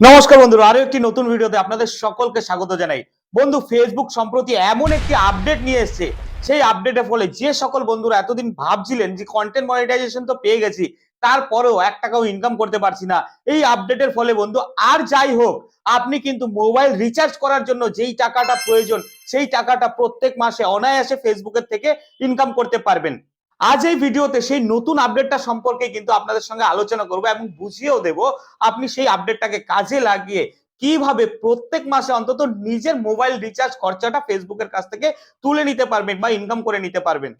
নমস্কার বন্ধুরা আরও একটি নতুন ভিডিওতে আপনাদের সকলকে স্বাগত জানাই। বন্ধু ফেসবুক সম্প্রতি এমন একটি আপডেট নিয়ে এসেছে। সেই আপডেটের ফলে যে সকল বন্ধুরা এতদিন ভাবছিলেন যে কন্টেন্ট মনিটাইজেশন তো পেয়ে গেছি, তারপরেও এক টাকাও ইনকাম করতে পারছি না, এই আপডেটের ফলে বন্ধু, আর যাই হোক, আপনি কিন্তু মোবাইল রিচার্জ করার জন্য যেই টাকাটা প্রয়োজন, সেই টাকাটা প্রত্যেক মাসে অনায়াসে ফেসবুকের থেকে ইনকাম করতে পারবেন। আজ এই ভিডিওতে সেই নতুন আপডেটটা সম্পর্কে কিন্তু আপনাদের সঙ্গে আলোচনা করব এবং বুঝিয়েও দেব, আপনি সেই আপডেটটাকে কাজে লাগিয়ে কীভাবে প্রত্যেক মাসে অন্তত নিজের মোবাইল রিচার্জ খরচাটা ফেসবুকের কাছ থেকে তুলে নিতে পারবেন বা ইনকাম করে নিতে পারবেন।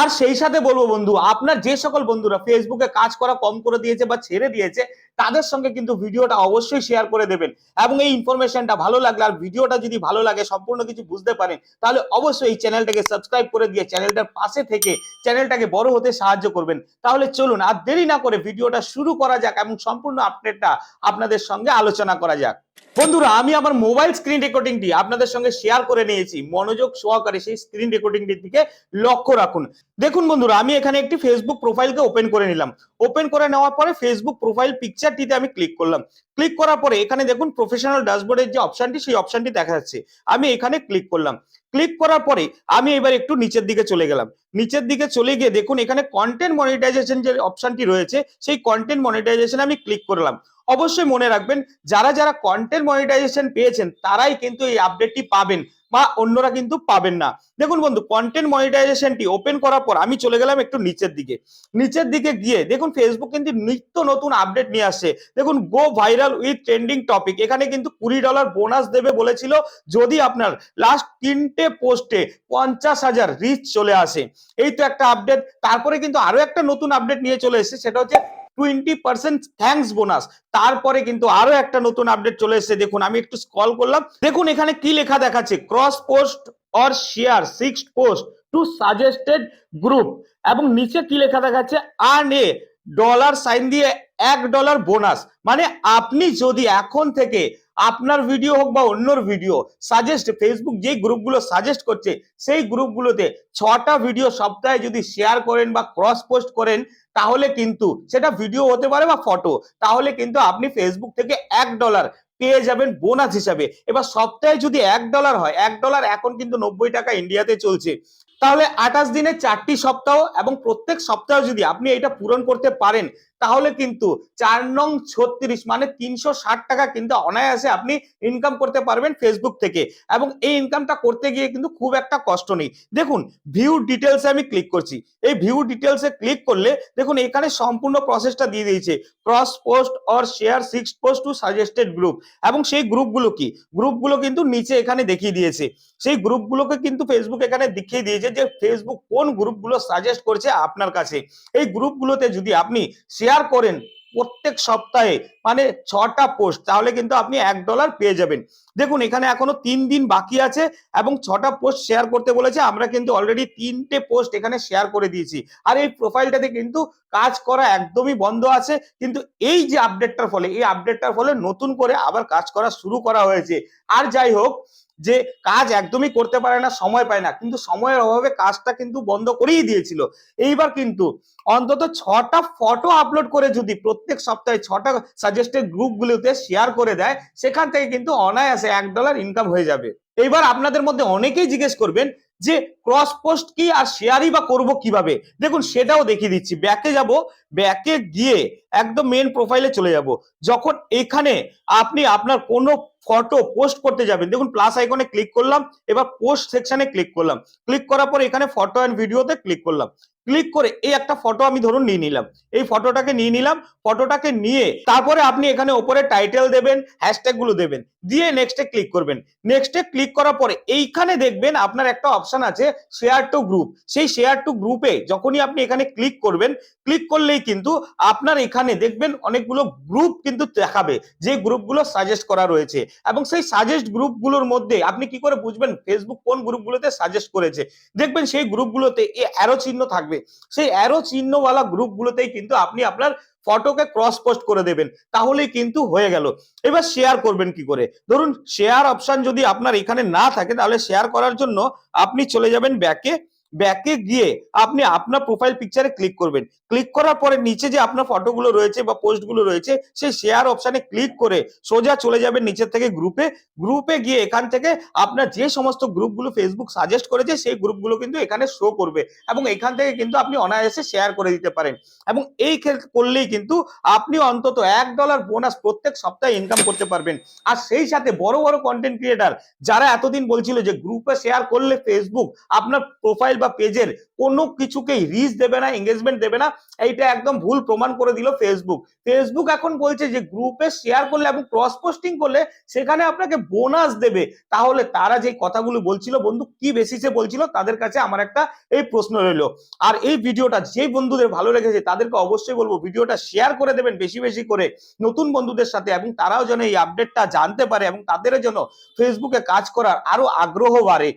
আর সেই সাথে বলব বন্ধু, আপনার যে সকল বন্ধুরা ফেসবুকে কাজ করা কম করে দিয়েছে বা ছেড়ে দিয়েছে, তাদের সঙ্গে কিন্তু ভিডিওটা অবশ্যই শেয়ার করে দেবেন এবং এই ইনফরমেশনটা ভালো লাগলে আর ভিডিওটা যদি ভালো লাগে, সম্পূর্ণ কিছু বুঝতে পারেন, তাহলে অবশ্যই এই চ্যানেলটাকে সাবস্ক্রাইব করে দিয়ে চ্যানেলটার পাশে থেকে চ্যানেলটাকে বড় হতে সাহায্য করবেন। তাহলে চলুন আর দেরি না করে ভিডিওটা শুরু করা যাক এবং সম্পূর্ণ আপডেটটা আপনাদের সঙ্গে আলোচনা করা যাক। বন্ধুরা, আমি আমার মোবাইল স্ক্রিন রেকর্ডিংটি আপনাদের সঙ্গে শেয়ার করে নিয়েছি। মনোযোগ সহকারে সেই স্ক্রিন রেকর্ডিংটির দিকে লক্ষ্য রাখুন। দেখুন বন্ধুরা, আমি এখানে একটি ফেসবুক প্রোফাইলকে ওপেন করে নিলাম। ওপেন করে নেওয়ার পরে ফেসবুক প্রোফাইল পিকচারটিতে আমি ক্লিক করলাম। ক্লিক করার পরে এখানে দেখুন প্রফেশনাল ড্যাশবোর্ডের যে অপশনটি সেই অপশনটি দেখা যাচ্ছে। আমি এখানে ক্লিক করলাম। ক্লিক করার পরে আমি এবার একটু নিচের দিকে চলে গেলাম। নিচের দিকে চলে গিয়ে দেখুন এখানে কন্টেন্ট মনিটাইজেশন যে অপশনটি রয়েছে, সেই কন্টেন্ট মনিটাইজেশন আমি ক্লিক করলাম। অবশ্যই মনে রাখবেন, যারা যারা কন্টেন্ট মনিটাইজেশন পেয়েছেন, তারাই কিন্তু এই আপডেটটি পাবেন। বা অন্যরা কিন্তু পাবেন না। দেখুন বন্ধু কন্টেন্ট মনিটাইজেশনটি ওপেন করার পর আমি চলে গেলাম একটু নিচের দিকে। নিচের দিকে গিয়ে দেখুন ফেসবুক কিন্তু নিত্য নতুন আপডেট নিয়ে আসছে। দেখুন গো ভাইরাল উইথ ট্রেন্ডিং টপিক এখানে কিন্তু কুড়ি ডলার বোনাস দেবে বলেছিল যদি আপনার লাস্ট তিনটে পোস্টে পঞ্চাশ হাজার রিচ চলে আসে। এই তো একটা আপডেট তারপরে কিন্তু আরও একটা নতুন আপডেট নিয়ে চলে এসেছে, সেটা হচ্ছে টোয়েন্টি পার্সেন্ট থ্যাঙ্কস বোনাস তারপরে কিন্তু আরও একটা নতুন আপডেট চলে এসেছে। দেখুন, আমি একটু স্কল করলাম। দেখুন, এখানে কি লেখা দেখাচ্ছে? Cross post or share six post to suggested group এবং নিচে কি লেখা দেখাচ্ছে? আর্ন এ ডলার সাইন দিয়ে এক ডলার বোনাস মানে আপনি যদি এখন থেকে আপনার ভিডিও হোক বা অন্যর ভিডিও সাজেস্ট ফেসবুক যেই গ্রুপগুলো সাজেস্ট করছে, সেই গ্রুপগুলোতে ছটা ভিডিও সপ্তাহে যদি শেয়ার করেন বা ক্রস পোস্ট করেন, তাহলে কিন্তু সেটা ভিডিও হতে পারে বা ফটো তাহলে কিন্তু আপনি ফেসবুক থেকে এক ডলার পেয়ে যাবেন বোনাস হিসাবে। এবার সপ্তাহে যদি এক ডলার হয়, এক ডলার এখন কিন্তু নব্বই টাকা ইন্ডিয়াতে চলছে। তাহলে আঠাশ দিনে চারটি সপ্তাহ এবং প্রত্যেক সপ্তাহ যদি আপনি এটা পূরণ করতে পারেন, তাহলে কিন্তু চার নং ছত্রিশ মানে তিনশো ষাট টাকা কিন্তু অনায়াসে আপনি ইনকাম করতে পারবেন ফেসবুক থেকে। এবং এই ইনকামটা করতে গিয়ে কিন্তু খুব একটা কষ্ট নেই। দেখুন ভিউ ডিটেলসে আমি ক্লিক করছি। এই ভিউ ডিটেলসে ক্লিক করলে দেখুন, এখানে সম্পূর্ণ প্রসেসটা দিয়ে দিয়েছে। Cross post or share six post to suggested group এবং সেই গ্রুপগুলো কি? গ্রুপগুলো কিন্তু নিচে এখানে দেখিয়ে দিয়েছে। সেই গ্রুপগুলোকে কিন্তু ফেসবুক এখানে দেখিয়ে দিয়েছে যে ফেসবুক কোন গ্রুপগুলো সাজেস্ট করছে আপনার কাছে? এই গ্রুপগুলোতে যদি আপনি শেয়ার করেন প্রত্যেক সপ্তাহে মানে ছটা পোস্ট তাহলে কিন্তু আপনি এক ডলার পেয়ে যাবেন। দেখুন, এখানে এখনও তিন দিন বাকি আছে এবং ছটা পোস্ট শেয়ার করতে বলেছে, আমরা কিন্তু অলরেডি তিনটে পোস্ট এখানে শেয়ার করে দিয়েছি। আর এই প্রোফাইলটাতে কিন্তু কাজ করা একদমই বন্ধ আছে, কিন্তু এই যে আপডেটটার ফলে, এই আপডেটটার ফলে নতুন করে আবার কাজ করা শুরু করা হয়েছে। আর যাই হোক, যে কাজ একদমই করতে পারে না, সময় পায় না, কিন্তু সময়ের অভাবে কাজটা কিন্তু বন্ধ করেই দিয়েছিল। এইবার কিন্তু অন্তত ছটা ফটো আপলোড করে যদি প্রত্যেক সপ্তাহে ছটা সাজেস্টেড গ্রুপগুলোতে শেয়ার করে দেয়, সেখান থেকে কিন্তু অনায়াসে এক ডলার ইনকাম হয়ে যাবে। এইবার আপনাদের মধ্যে অনেকেই জিজ্ঞেস করবেন যে ক্রস পোস্ট কি আর শেয়ারই বা করব কীভাবে? দেখুন, সেটাও দেখিয়ে দিচ্ছি। ব্যাকে যাব ব্যাকে গিয়ে একদম মেন প্রোফাইলে চলে যাব। যখন এখানে আপনি আপনার কোনো ফটো পোস্ট করতে যাবেন, দেখুন প্লাস আইকনে ক্লিক করলাম, এবার পোস্ট সেকশনে ক্লিক করলাম। ক্লিক করার পর এখানে ফটো অ্যান্ড ভিডিওতে ক্লিক করলাম। ক্লিক করে এই একটা ফটো আমি ধরুন নিয়ে নিলাম। এই ফটোটাকে নিয়ে নিলাম ফটোটাকে নিয়ে তারপরে আপনি এখানে ওপরে টাইটেল দেবেন হ্যাশট্যাগগুলো দেবেন। দিয়ে নেক্সটে ক্লিক করবেন। নেক্সটে ক্লিক করার পরে এইখানে দেখবেন আপনার একটা অপশন আছে শেয়ার টু গ্রুপ সেই শেয়ার টু গ্রুপে যখনই আপনি এখানে ক্লিক করবেন ক্লিক করলেই কিন্তু আপনার এখানে দেখবেন অনেকগুলো গ্রুপ কিন্তু দেখাবে, যে গ্রুপগুলো সাজেস্ট করা রয়েছে। এবং সেই সাজেস্ট গ্রুপগুলোর মধ্যে আপনি কি করে বুঝবেন ফেসবুক কোন গ্রুপগুলোতে সাজেস্ট করেছে? দেখবেন সেই গ্রুপগুলোতে এই অ্যারো চিহ্ন থাকবে। সেই অ্যারো চিহ্নওয়ালা গ্রুপগুলোতেই কিন্তু আপনি আপনার ফটোকে ক্রস পোস্ট করে দেবেন, তাহলেই কিন্তু হয়ে গেল। এবার শেয়ার করবেন কি করে? ধরুন শেয়ার অপশন যদি আপনার এখানে না থাকে, তাহলে শেয়ার করার জন্য আপনি চলে যাবেন ব্যাকে ব্যাকে গিয়ে আপনি আপনার প্রোফাইল পিকচারে ক্লিক করবেন। ক্লিক করার পরে নিচে যে আপনার ফটোগুলো রয়েছে বা পোস্টগুলো রয়েছে সেই শেয়ার অপশানে ক্লিক করে সোজা চলে যাবেন নিচের থেকে গ্রুপে গ্রুপে গিয়ে এখান থেকে আপনার যে সমস্ত গ্রুপগুলো ফেসবুক সাজেস্ট করেছে, সেই গ্রুপগুলো কিন্তু এখানে শো করবে এবং এখান থেকে কিন্তু আপনি অনায়াসে শেয়ার করে দিতে পারেন। এবং এই করলেই কিন্তু আপনি অন্তত এক ডলার বোনাস প্রত্যেক সপ্তাহে ইনকাম করতে পারবেন। আর সেই সাথে বড় বড় কন্টেন্ট ক্রিয়েটার যারা এতদিন বলছিল যে গ্রুপে শেয়ার করলে ফেসবুক আপনার প্রোফাইল বা পেজের কোনো কিছুকেই রিচ দেবে না এঙ্গেজমেন্ট দেবে না, এইটা একদম ভুল প্রমাণ করে দিল ফেসবুক ফেসবুক এখন বলছে যে গ্রুপে শেয়ার করলে এবং ক্রস পোস্টিং করলে সেখানে আপনাকে বোনাস দেবে। তাহলে তারা যে কথাগুলো বলছিল বন্ধু, কি বেসিসে বলছিল তাদের কাছে আমার একটা এই প্রশ্ন রইল। আর এই ভিডিওটা যে বন্ধুদের ভালো লেগেছে তাদেরকে অবশ্যই বলব, ভিডিওটা শেয়ার করে দেবেন বেশি বেশি করে নতুন বন্ধুদের সাথে এবং তারাও যেন এই আপডেটটা জানতে পারে এবং তাদের জন্য ফেসবুকে কাজ করার আরও আগ্রহ বাড়ে।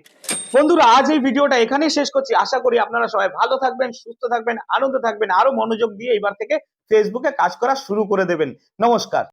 বন্ধুরা, আজ এই ভিডিওটা এখানেই শেষ করছি। আশা করি আপনারা সবাই ভালো থাকবেন, সুস্থ থাকবেন, আনন্দ থাকবেন। আরও মনোযোগ দিয়ে এবার থেকে ফেসবুকে কাজ করা শুরু করে দেবেন। নমস্কার।